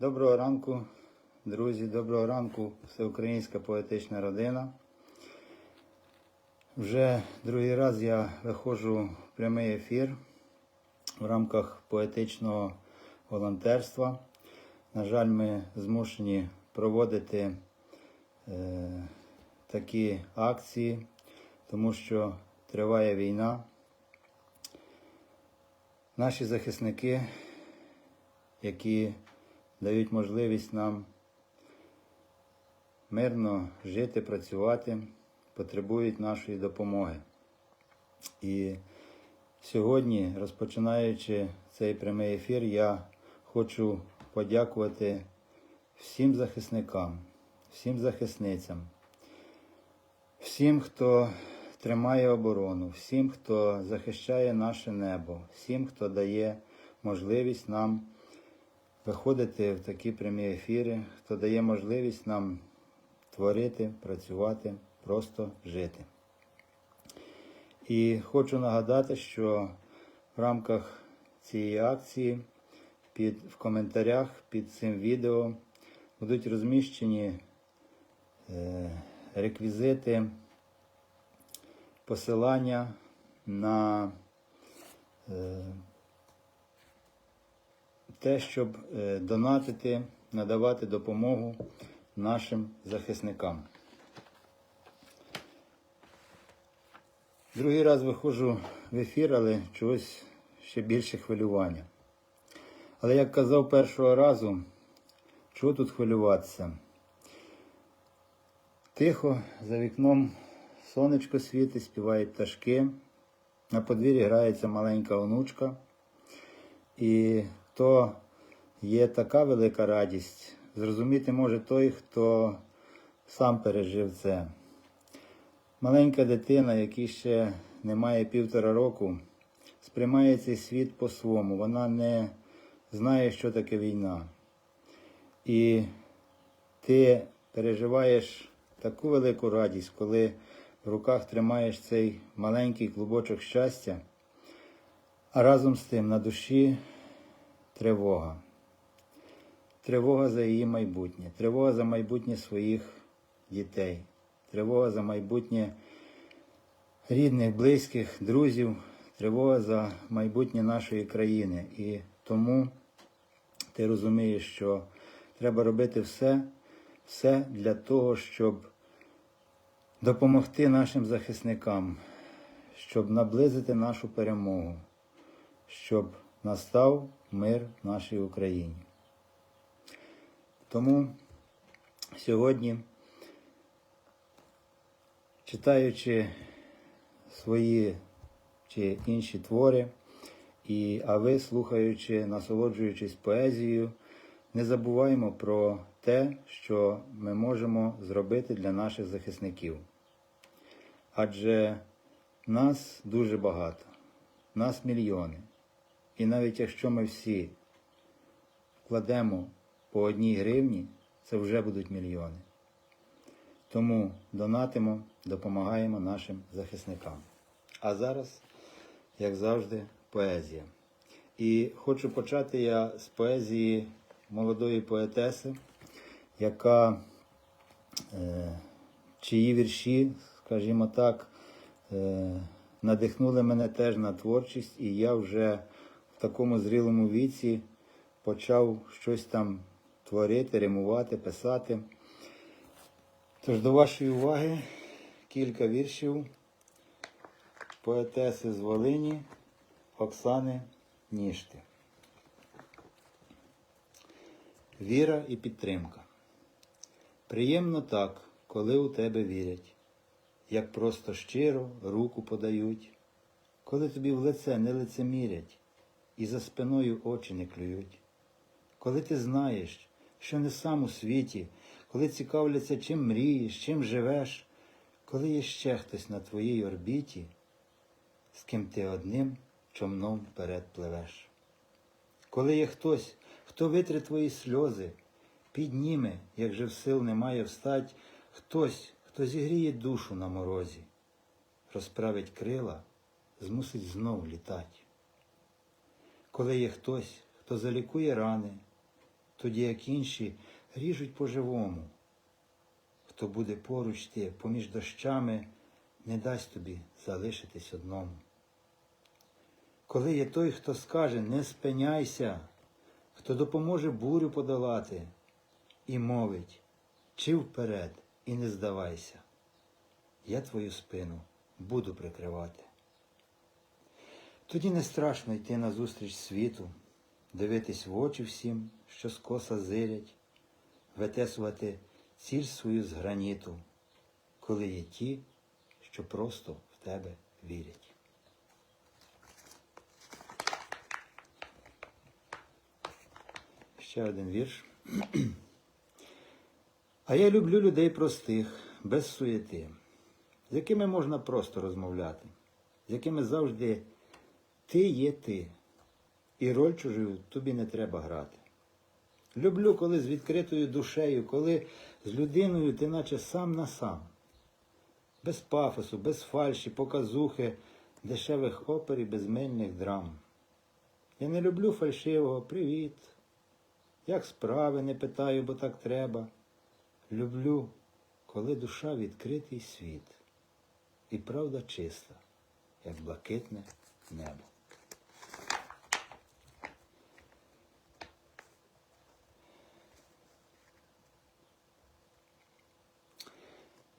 Доброго ранку, друзі, доброго ранку, всеукраїнська поетична родина. Вже другий раз я виходжу в прямий ефір в рамках поетичного волонтерства. На жаль, ми змушені проводити е, такі акції, тому що триває війна. Наші захисники, які дають можливість нам мирно жити, працювати, потребують нашої допомоги. І сьогодні, розпочинаючи цей прямий ефір, я хочу подякувати всім захисникам, всім захисницям, всім, хто тримає оборону, всім, хто захищає наше небо, всім, хто дає можливість нам виходити в такі прямі ефіри, хто дає можливість нам творити, працювати, просто жити. І хочу нагадати, що в рамках цієї акції під, в коментарях під цим відео будуть розміщені е, реквізити посилання на е, те, щоб е, донатити, надавати допомогу нашим захисникам. Другий раз виходжу в ефір, але чогось ще більше хвилювання. Але як казав першого разу, чого тут хвилюватися? Тихо, за вікном сонечко світить, співають пташки. На подвір'ї грається маленька онучка. І то є така велика радість. Зрозуміти може той, хто сам пережив це. Маленька дитина, якій ще немає півтора року, сприймає цей світ по-своєму. Вона не знає, що таке війна. І ти переживаєш таку велику радість, коли в руках тримаєш цей маленький клубочок щастя, а разом з тим на душі тривога. Тривога за її майбутнє, тривога за майбутнє своїх дітей, тривога за майбутнє рідних, близьких, друзів, тривога за майбутнє нашої країни. І тому ти розумієш, що треба робити все, все для того, щоб допомогти нашим захисникам, щоб наблизити нашу перемогу, щоб настав мир нашій Україні. Тому сьогодні, читаючи свої чи інші твори, і, а ви, слухаючи, насолоджуючись поезією, не забуваємо про те, що ми можемо зробити для наших захисників. Адже нас дуже багато, нас мільйони. І навіть якщо ми всі вкладемо по одній гривні, це вже будуть мільйони. Тому донатимо, допомагаємо нашим захисникам. А зараз, як завжди, поезія. І хочу почати я з поезії молодої поетеси, яка, е, чиї вірші, скажімо так, е, надихнули мене теж на творчість, і я вже в такому зрілому віці почав щось там творити, римувати, писати. Тож до вашої уваги кілька віршів поетеси з Волині Оксани Нішти. Віра і підтримка. Приємно так, коли у тебе вірять, як просто щиро руку подають, коли тобі в лице не лицемірять і за спиною очі не клюють, коли ти знаєш, що не сам у світі, коли цікавляться, чим мрієш, чим живеш, коли є ще хтось на твоїй орбіті, з ким ти одним човном вперед пливеш. Коли є хтось, хто витре твої сльози, підніме, як же в сил немає встать, хтось, хто зігріє душу на морозі, розправить крила, змусить знов літать. Коли є хтось, хто залікує рани, тоді як інші ріжуть по-живому. Хто буде поруч ти, поміж дощами, не дасть тобі залишитись одному. Коли є той, хто скаже, не спиняйся, хто допоможе бурю подолати, і мовить, чи вперед, і не здавайся, я твою спину буду прикривати. Тоді не страшно йти назустріч світу, дивитись в очі всім, що скоса зирять, витесувати ціль свою з граніту, коли є ті, що просто в тебе вірять. Ще один вірш. А я люблю людей простих, без суєти, з якими можна просто розмовляти, з якими завжди ти є ти, і роль чужою тобі не треба грати. Люблю, коли з відкритою душею, коли з людиною ти наче сам на сам, без пафосу, без фальші, показухи, дешевих опер і безмельних драм. Я не люблю фальшивого привіт. Як справи не питаю, бо так треба. Люблю, коли душа відкритий світ, і правда чиста, як блакитне небо.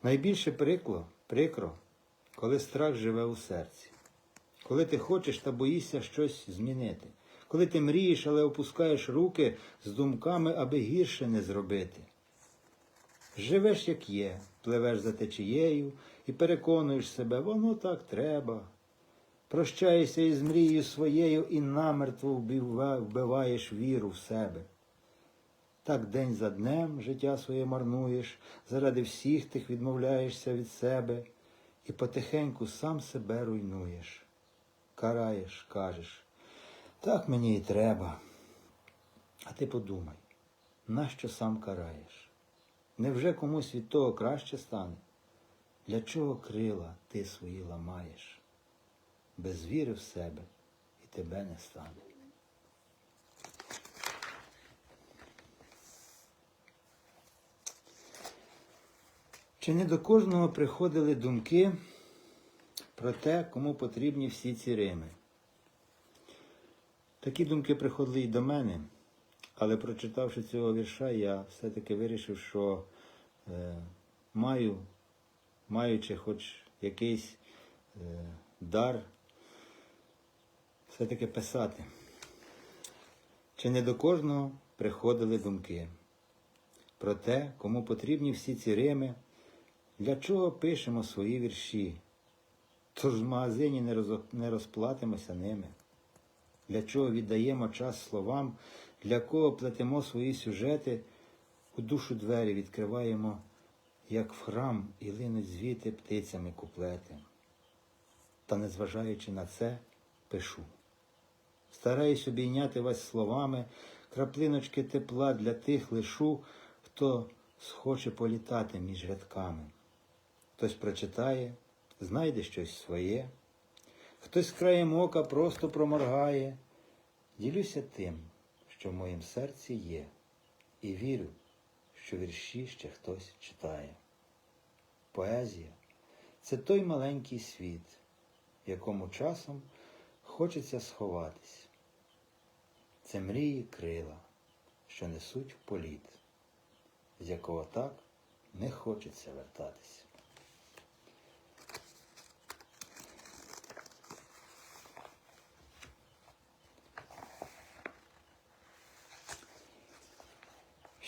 Найбільше прикло, прикро, коли страх живе у серці, коли ти хочеш та боїшся щось змінити, коли ти мрієш, але опускаєш руки з думками, аби гірше не зробити. Живеш, як є, пливеш за течією і переконуєш себе, воно так треба. Прощаєшся із мрією своєю і намертво вбиваєш віру в себе. Так день за днем життя своє марнуєш, заради всіх тих відмовляєшся від себе і потихеньку сам себе руйнуєш. Караєш, кажеш, так мені і треба. А ти подумай, нащо сам караєш? Невже комусь від того краще стане? Для чого крила ти свої ламаєш? Без віри в себе і тебе не стане. Чи не до кожного приходили думки про те, кому потрібні всі ці рими? Такі думки приходили і до мене, але прочитавши цього вірша, я все-таки вирішив, що е, маю, маючи хоч якийсь е, дар, все-таки писати. Чи не до кожного приходили думки про те, кому потрібні всі ці рими, для чого пишемо свої вірші? Тож в магазині не, розплатимося ними. Для чого віддаємо час словам, для кого плетемо свої сюжети, у душу двері відкриваємо, як в храм, і линуть звіти птицями куплети. Та незважаючи на це, пишу. Стараюсь обійняти вас словами, краплиночки тепла для тих лишу, хто схоче політати між рядками. Хтось прочитає, знайде щось своє, хтось краєм ока просто проморгає. Ділюся тим, що в моїм серці є, і вірю, що вірші ще хтось читає. Поезія це той маленький світ, якому часом хочеться сховатись. Це мрії крила, що несуть в політ, з якого так не хочеться вертатись.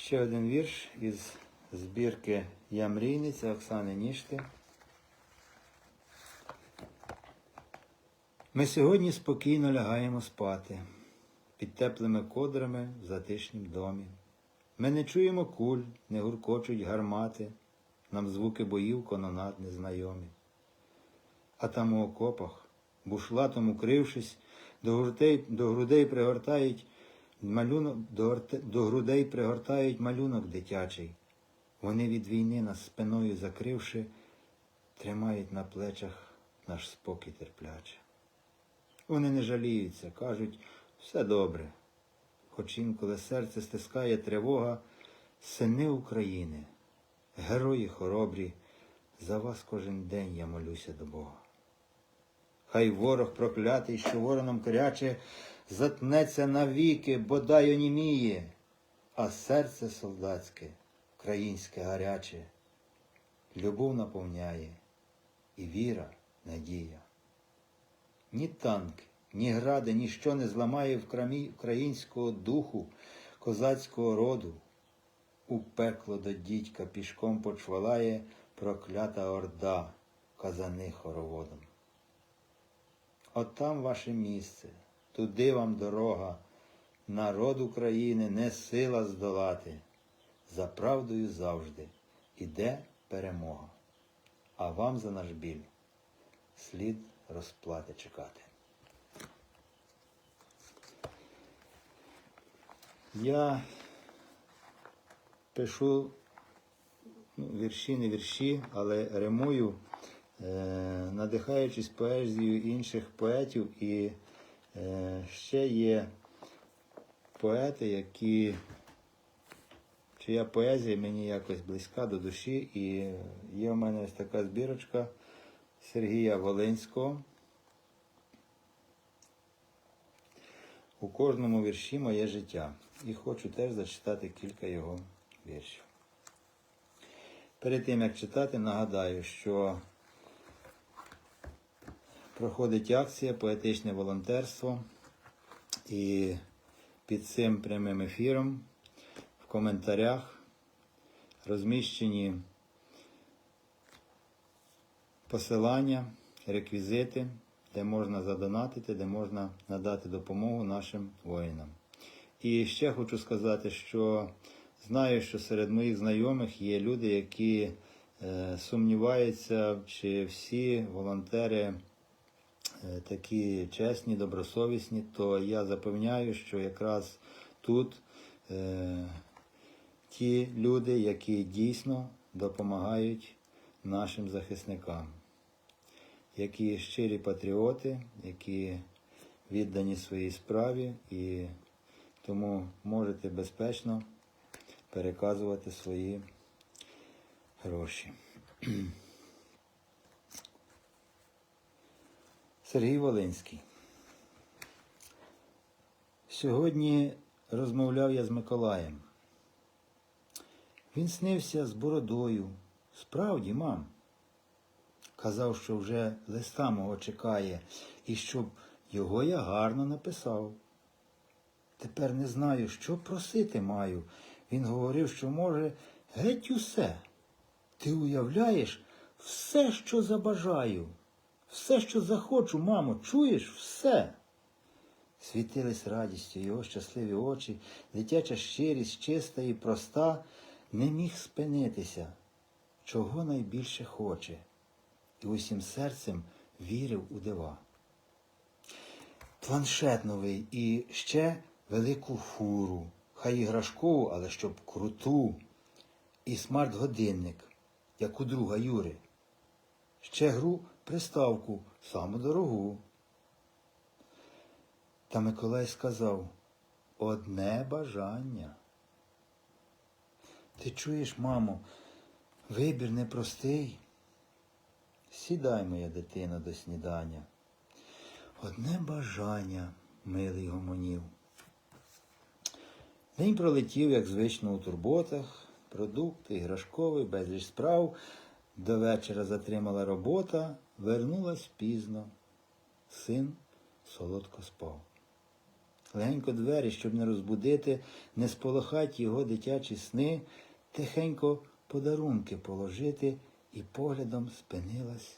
Ще один вірш із збірки Я мрійниця Оксани Нішти. Ми сьогодні спокійно лягаємо спати під теплими кодрами в затишнім домі. Ми не чуємо куль, не гуркочуть гармати, нам звуки боїв кононад незнайомі. А там у окопах, бушлатом укрившись, до грудей, до грудей пригортають малюнок, до, до грудей пригортають малюнок дитячий. Вони від війни нас спиною закривши, тримають на плечах наш спокій терпляче. Вони не жаліються, кажуть, все добре. хоч інколи серце стискає тривога, сини України, герої хоробрі, за вас кожен день я молюся до Бога. Хай ворог проклятий, що вороном кряче, затнеться навіки, бодай оніміє, а серце солдатське, українське гаряче, любов наповняє і віра, надія. Ні танки, ні гради, ніщо не зламає в крамі українського духу, козацького роду. У пекло до дідька пішком почвалає проклята орда, казани хороводом. От там ваше місце, туди вам дорога, народ України не сила здолати. За правдою завжди іде перемога. А вам за наш біль слід розплати чекати. Я пишу ну, вірші, не вірші, але римую, е, надихаючись поезією інших поетів. І ще є поети, які, чия поезія мені якось близька до душі. І є в мене ось така збірочка Сергія Волинського. У кожному вірші моє життя. І хочу теж зачитати кілька його віршів. Перед тим, як читати, нагадаю, що проходить акція Поетичне волонтерство. І під цим прямим ефіром в коментарях розміщені посилання, реквізити, де можна задонатити, де можна надати допомогу нашим воїнам. І ще хочу сказати, що знаю, що серед моїх знайомих є люди, які е, сумніваються, чи всі волонтери такі чесні, добросовісні, то я запевняю, що якраз тут е, ті люди, які дійсно допомагають нашим захисникам, які щирі патріоти, які віддані своїй справі і тому можете безпечно переказувати свої гроші. Сергій Волинський. Сьогодні розмовляв я з Миколаєм. Він снився з бородою. Справді, мам. Казав, що вже листа мого чекає, і щоб його я гарно написав. Тепер не знаю, що просити маю. Він говорив, що може геть усе. Ти уявляєш все, що забажаю, все, що захочу, мамо, чуєш все. Світились радістю його щасливі очі, дитяча щирість, чиста і проста, не міг спинитися, чого найбільше хоче, і усім серцем вірив у дива. Планшет новий і ще велику фуру, хай іграшкову, але щоб круту, і смарт-годинник, як у друга Юри. Ще гру приставку, саму дорогу. Та Миколай сказав одне бажання. Ти чуєш, мамо, вибір непростий. Сідай, моя дитина, до снідання. Одне бажання, милий гомонів. День пролетів, як звично, у турботах, продукти, іграшковий, безліч справ. До вечора затримала робота, вернулась пізно. Син солодко спав. Легенько двері, щоб не розбудити, не сполохать його дитячі сни, тихенько подарунки положити і поглядом спинилась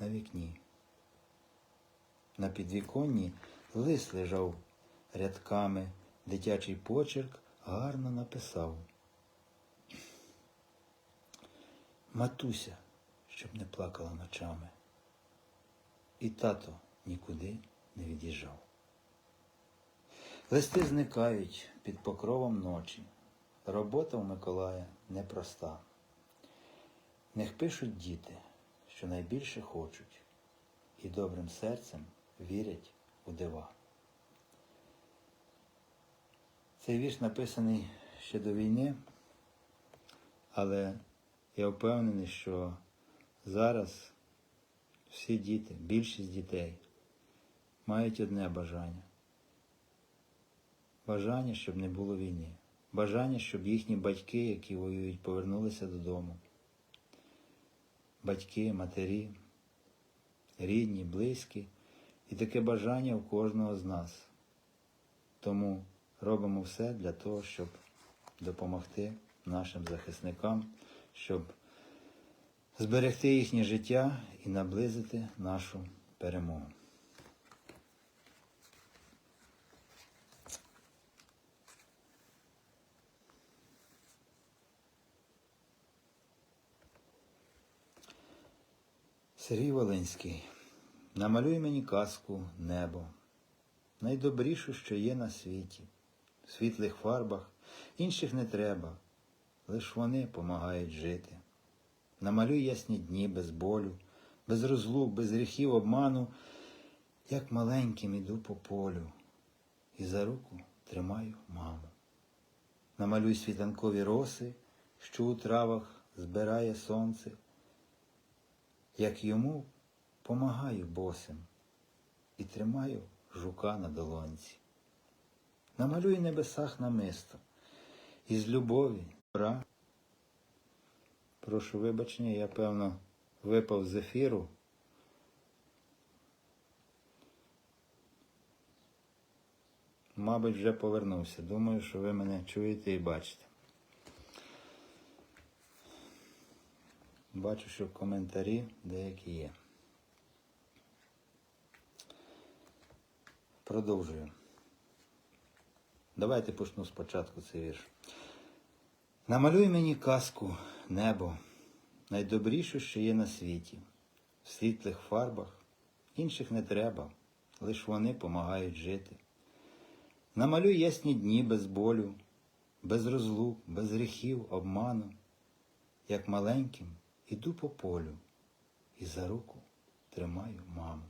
на вікні. На підвіконні лис лежав рядками, дитячий почерк гарно написав. Матуся, щоб не плакала ночами. І тато нікуди не від'їжджав. Листи зникають під покровом ночі. Робота у Миколая непроста. Нех пишуть діти, що найбільше хочуть, і добрим серцем вірять у дива. Цей вірш написаний ще до війни, але я впевнений, що зараз всі діти, більшість дітей мають одне бажання. Бажання, щоб не було війни. Бажання, щоб їхні батьки, які воюють, повернулися додому. Батьки, матері, рідні, близькі. І таке бажання у кожного з нас. Тому робимо все для того, щоб допомогти нашим захисникам, щоб зберегти їхнє життя і наблизити нашу перемогу. Сергій Волинський. Намалюй мені казку небо, найдобрішу, що є на світі, в світлих фарбах інших не треба, лиш вони помагають жити. Намалюй ясні дні без болю, без розлук, без гріхів обману, як маленьким іду по полю, і за руку тримаю маму. Намалюй світанкові роси, що у травах збирає сонце, як йому помагаю босим і тримаю жука на долонці. Намалюй небесах намисто, із любові, добра. Прошу вибачення, я певно випав з ефіру. Мабуть, вже повернувся. Думаю, що ви мене чуєте і бачите. Бачу, що коментарі деякі є. Продовжую. Давайте почну спочатку цей вірш. Намалюй мені казку, небо, найдобрішу, що є на світі, в світлих фарбах, інших не треба, лиш вони помагають жити. Намалюй ясні дні без болю, без розлук, без гріхів, обману, як маленьким іду по полю і за руку тримаю маму.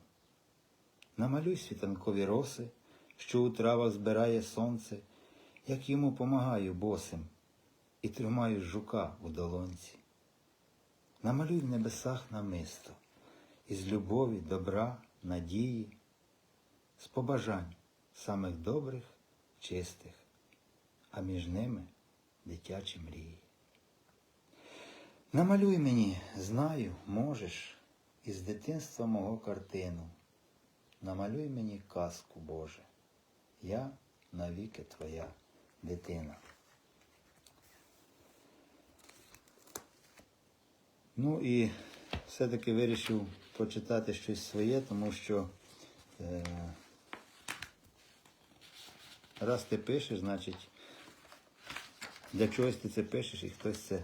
Намалюй світанкові роси, що у травах збирає сонце, як йому помагаю босим, і тримаю жука у долонці. Намалюй в небесах намисто, із любові, добра, надії, з побажань самих добрих, чистих, а між ними дитячі мрії. Намалюй мені, знаю, можеш, із дитинства мого картину. Намалюй мені казку, Боже, я навіки твоя дитина. Ну і все-таки вирішив почитати щось своє, тому що е, раз ти пишеш, значить для чогось ти це пишеш і хтось це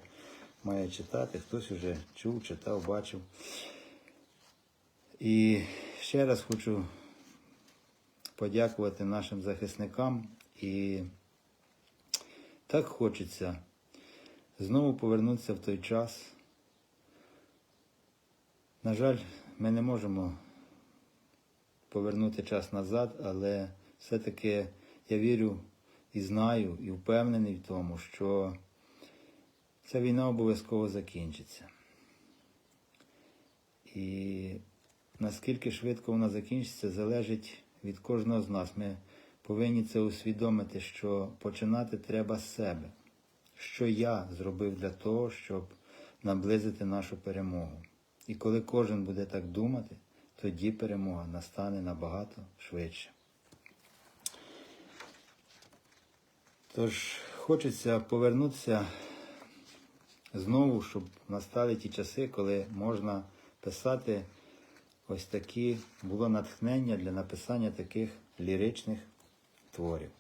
має читати, хтось вже чув, читав, бачив. І ще раз хочу подякувати нашим захисникам. І так хочеться знову повернутися в той час. На жаль, ми не можемо повернути час назад, але все-таки я вірю і знаю, і впевнений в тому, що ця війна обов'язково закінчиться. І наскільки швидко вона закінчиться, залежить від кожного з нас. Ми повинні це усвідомити, що починати треба з себе. Що я зробив для того, щоб наблизити нашу перемогу. І коли кожен буде так думати, тоді перемога настане набагато швидше. Тож хочеться повернутися знову, щоб настали ті часи, коли можна писати ось такі, було натхнення для написання таких ліричних творів.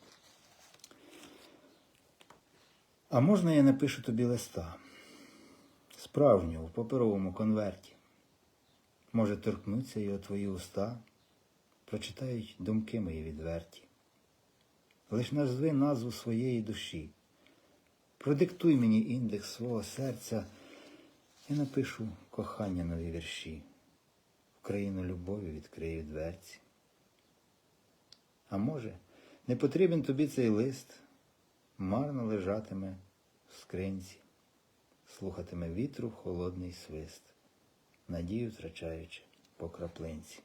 А можна я напишу тобі листа? Справжнього в паперовому конверті. Може, торкнуться його твої уста, прочитають думки мої відверті. Лиш назви назву своєї душі. Продиктуй мені індекс свого серця і напишу кохання нові вірші. В країну любові відкрию дверці. А може, не потрібен тобі цей лист, марно лежатиме в скринці, слухатиме вітру холодний свист, надію втрачаючи по краплинці.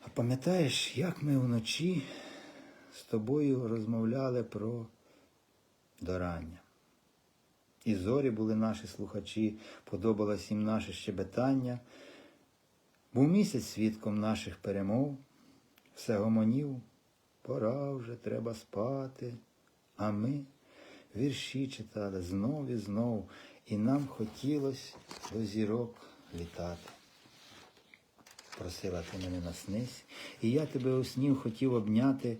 А пам'ятаєш, як ми вночі з тобою розмовляли про дорання? І зорі були наші слухачі, подобалось їм наше щебетання. Був місяць свідком наших перемов, все гомонів, пора вже треба спати. А ми вірші читали знов і знов, і нам хотілось до зірок літати. Просила ти мене наснись, і я тебе у снів хотів обняти.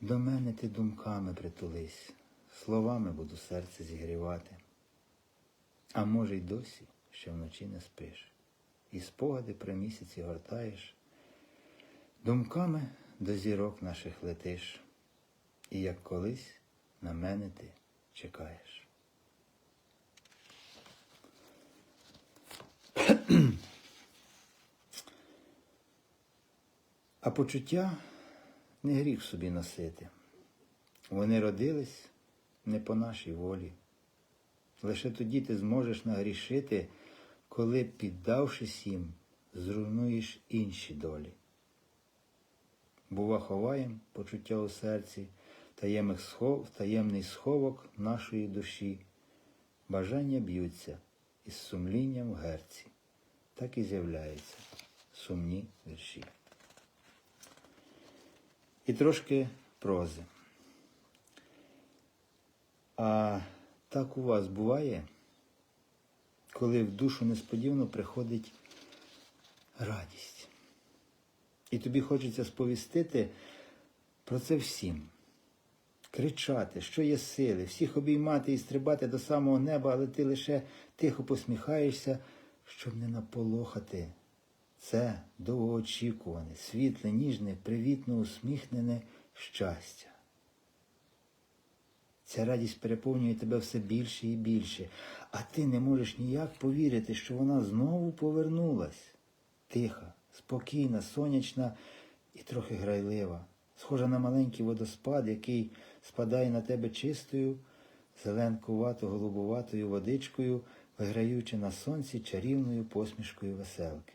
До мене ти думками притулись, словами буду серце зігрівати. А може, й досі ще вночі не спиш, і спогади при місяці гортаєш, думками до зірок наших летиш, і як колись на мене ти чекаєш. А почуття не гріх собі носити. Вони родились не по нашій волі. Лише тоді ти зможеш нагрішити, коли, піддавшись їм, зруйнуєш інші долі. Бува, ховаєм почуття у серці, таємних схов, таємний сховок нашої душі. Бажання б'ються із сумлінням в герці, так і з'являються сумні вірші. І трошки прози. А так у вас буває, коли в душу несподівано приходить радість. І тобі хочеться сповістити про це всім. Кричати, що є сили, всіх обіймати і стрибати до самого неба, але ти лише тихо посміхаєшся, щоб не наполохати. Це довгоочікуване, світле, ніжне, привітно усміхнене щастя. Ця радість переповнює тебе все більше і більше, а ти не можеш ніяк повірити, що вона знову повернулась. Тиха, спокійна, сонячна і трохи грайлива, схожа на маленький водоспад, який спадає на тебе чистою, зеленкувато голубуватою водичкою, виграючи на сонці чарівною посмішкою веселки.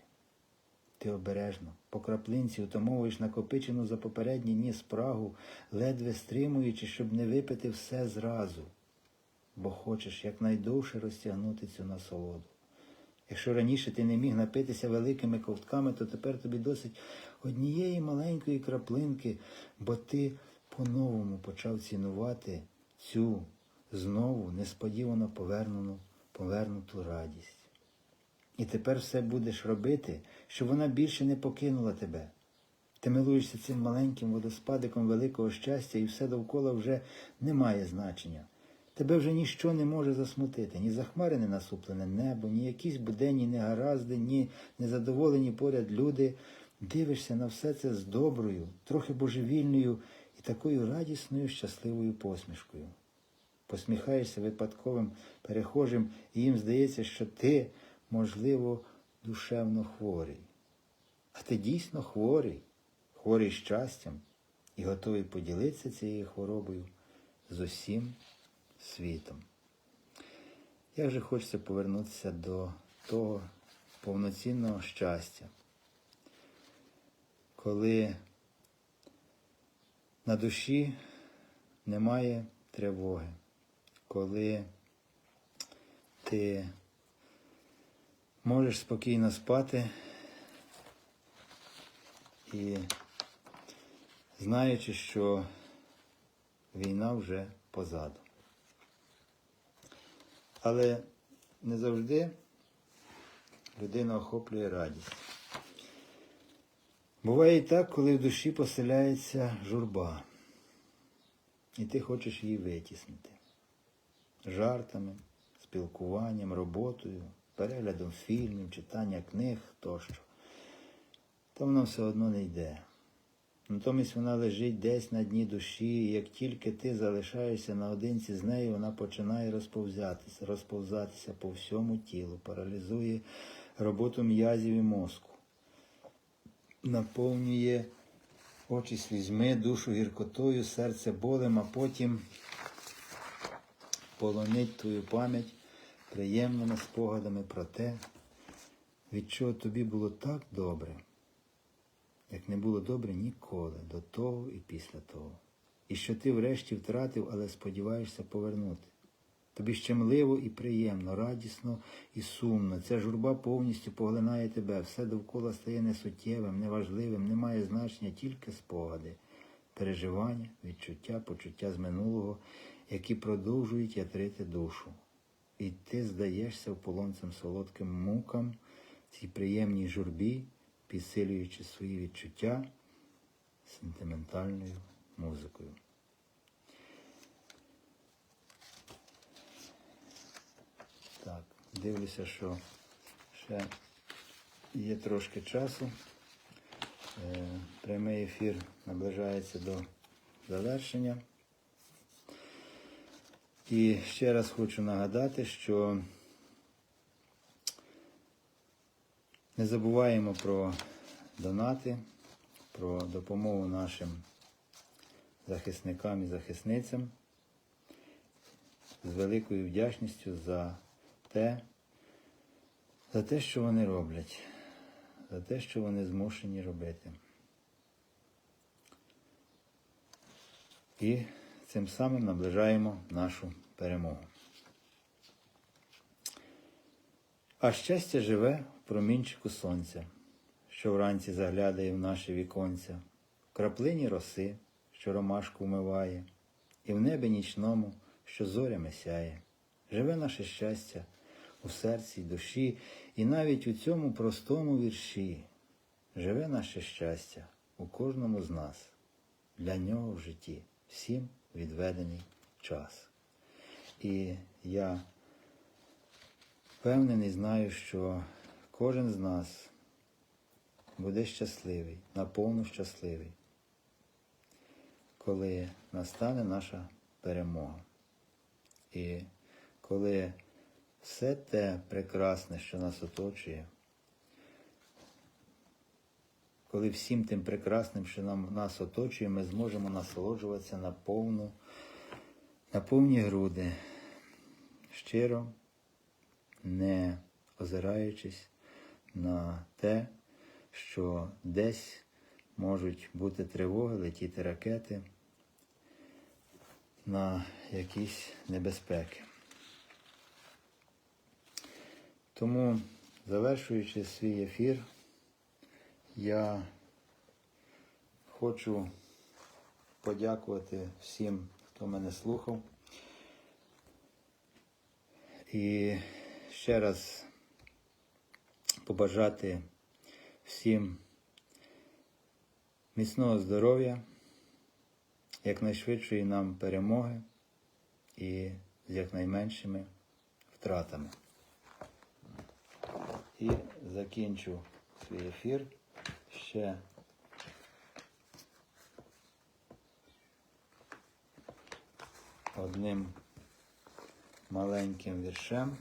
Ти обережно, по краплинці утамовуєш накопичену за попередні дні спрагу, ледве стримуючи, щоб не випити все зразу, бо хочеш якнайдовше розтягнути цю насолоду. Якщо раніше ти не міг напитися великими ковтками, то тепер тобі досить однієї маленької краплинки, бо ти по-новому почав цінувати цю знову несподівано повернену, повернуту радість. І тепер все будеш робити, щоб вона більше не покинула тебе. Ти милуєшся цим маленьким водоспадиком великого щастя, і все довкола вже не має значення. Тебе вже ніщо не може засмутити, ні захмарене насуплене небо, ні якісь буденні негаразди, ні незадоволені поряд люди. Дивишся на все це з доброю, трохи божевільною і такою радісною, щасливою посмішкою. Посміхаєшся випадковим перехожим, і їм здається, що ти можливо, душевно хворий. А ти дійсно хворий, хворий щастям і готовий поділитися цією хворобою з усім світом. Як же хочеться повернутися до того повноцінного щастя, коли на душі немає тривоги, коли ти можеш спокійно спати і знаючи, що війна вже позаду. Але не завжди людина охоплює радість. Буває і так, коли в душі поселяється журба, і ти хочеш її витіснити жартами, спілкуванням, роботою переглядом фільмів, читання книг тощо, то воно все одно не йде. Натомість вона лежить десь на дні душі, і як тільки ти залишаєшся наодинці з нею, вона починає розповзатися, розповзатися по всьому тілу, паралізує роботу м'язів і мозку, наповнює Очі слізьми, душу гіркотою, серце болем, а потім полонить твою пам'ять приємними спогадами про те, від чого тобі було так добре, як не було добре ніколи, до того і після того. І що ти врешті втратив, але сподіваєшся повернути. Тобі щемливо і приємно, радісно і сумно. Ця журба повністю поглинає тебе. Все довкола стає несуттєвим, неважливим, не має значення тільки спогади, переживання, відчуття, почуття з минулого, які продовжують ятрити душу. І ти здаєшся в полон солодким мукам, цій приємній журбі, підсилюючи свої відчуття сентиментальною музикою. Так, дивлюся, що ще є трошки часу. Е, Прямий ефір наближається до завершення. І ще раз хочу нагадати, що не забуваємо про донати, про допомогу нашим захисникам і захисницям з великою вдячністю за те, за те, що вони роблять, за те, що вони змушені робити. І цим самим наближаємо нашу перемогу. А щастя живе в промінчику сонця, що вранці заглядає в наше віконця, в краплині роси, що ромашку вмиває, і в небі нічному, що зорями сяє. Живе наше щастя у серці й душі, і навіть у цьому простому вірші. Живе наше щастя у кожному з нас, для нього в житті, всім відведений час. І я впевнений, знаю, що кожен з нас буде щасливий, наповну щасливий, коли настане наша перемога. І коли все те прекрасне, що нас оточує, коли всім тим прекрасним, що нам, нас оточує, ми зможемо насолоджуватися на повну, на повні груди, щиро, не озираючись на те, що десь можуть бути тривоги, летіти ракети на якісь небезпеки. Тому, завершуючи свій ефір, я хочу подякувати всім, хто мене слухав. І ще раз побажати всім міцного здоров'я, якнайшвидшої нам перемоги і з якнайменшими втратами. І закінчу свій ефір ще одним маленьким віршем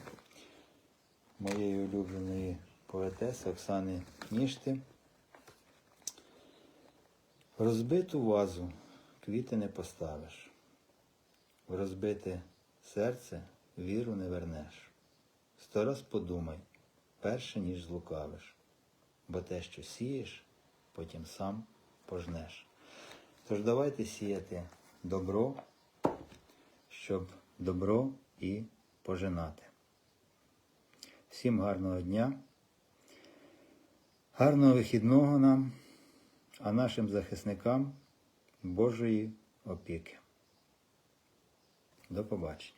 моєї улюбленої поетеси Оксани Нішти. В розбиту вазу квіти не поставиш, в розбите серце віру не вернеш. Сто раз подумай, перше ніж злукавиш, бо те, що сієш, потім сам пожнеш. Тож давайте сіяти добро, щоб добро і пожинати. Всім гарного дня, гарного вихідного нам, а нашим захисникам Божої опіки. До побачення.